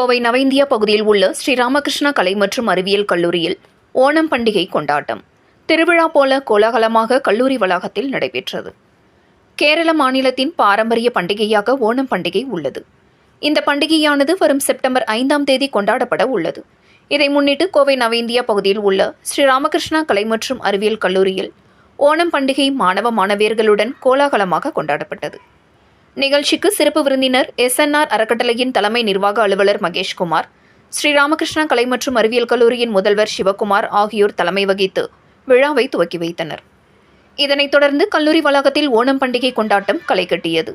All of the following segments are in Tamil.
கோவை நவேந்தியா பகுதியில் உள்ள ஸ்ரீ ராமகிருஷ்ணா கலை மற்றும் அறிவியல் கல்லூரியில் ஓணம் பண்டிகை கொண்டாட்டம். திருவிழா போல கோலாகலமாக கல்லூரி வளாகத்தில் நடைபெற்றது. கேரள மாநிலத்தின் பாரம்பரிய பண்டிகையாக ஓணம் பண்டிகை உள்ளது. இந்த பண்டிகையானது வரும் செப்டம்பர் ஐந்தாம் தேதி கொண்டாடப்பட உள்ளது. இதை முன்னிட்டு கோவை நவேந்தியா பகுதியில் உள்ள ஸ்ரீ ராமகிருஷ்ணா கலை மற்றும் அறிவியல் கல்லூரியில் ஓணம் பண்டிகை மாணவ மாணவியர்களுடன் கோலாகலமாக கொண்டாடப்பட்டது. நிகழ்ச்சிக்கு சிறப்பு விருந்தினர் எஸ்என்ஆர் அறக்கட்டளையின் தலைமை நிர்வாக அலுவலர் மகேஷ்குமார் ஸ்ரீராமகிருஷ்ணா கலை மற்றும் அறிவியல் கல்லூரியின் முதல்வர் சிவகுமார் ஆகியோர் தலைமை வகித்து விழாவை துவக்கி வைத்தனர். இதனைத் தொடர்ந்து கல்லூரி வளாகத்தில் ஓணம் பண்டிகை கொண்டாட்டம் களை கட்டியது.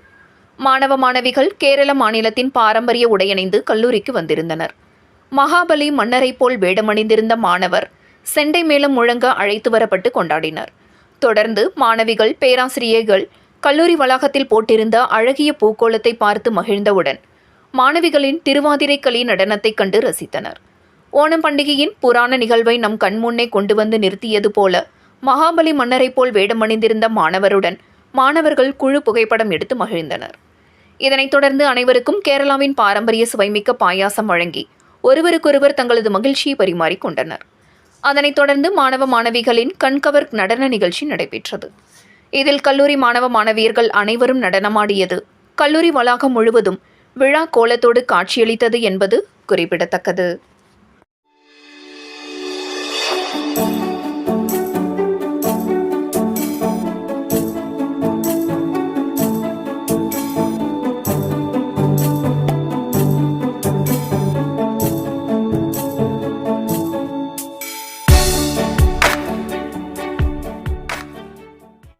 மாணவ மாணவிகள் கேரள மாநிலத்தின் பாரம்பரிய உடையணிந்து கல்லூரிக்கு வந்திருந்தனர். மகாபலி மன்னரை போல் வேடமணிந்திருந்த மாணவர் செண்டை மேளம் முழங்க அழைத்து வரப்பட்டு கொண்டாடினர். தொடர்ந்து மாணவிகள் பேராசிரியர்கள் கல்லூரி வளாகத்தில் போட்டிருந்த அழகிய பூக்கோளத்தை பார்த்து மகிழ்ந்தவுடன் மாணவிகளின் திருவாதிரை களி நடனத்தைக் கண்டு ரசித்தனர். ஓணம் பண்டிகையின் புராண நிகழ்வை நம் கண்முன்னே கொண்டு வந்து நிறுத்தியது போல மகாபலி மன்னரைப் போல் வேடமணிந்திருந்த மாணவருடன் மாணவர்கள் குழு புகைப்படம் எடுத்து மகிழ்ந்தனர். இதனைத் தொடர்ந்து அனைவருக்கும் கேரளாவின் பாரம்பரிய சுவைமிக்க பாயாசம் வழங்கி ஒருவருக்கொருவர் தங்களது மகிழ்ச்சியை பரிமாறிக்கொண்டனர் அதனைத் தொடர்ந்து மாணவ மாணவிகளின் கண்கவர் நடன நிகழ்ச்சி நடைபெற்றது. இதில் கல்லூரி மாணவ மாணவியர்கள் அனைவரும் நடனமாடியது. கல்லூரி வளாகம் முழுவதும் விழா கோலத்தோடு காட்சியளித்தது என்பது குறிப்பிடத்தக்கது.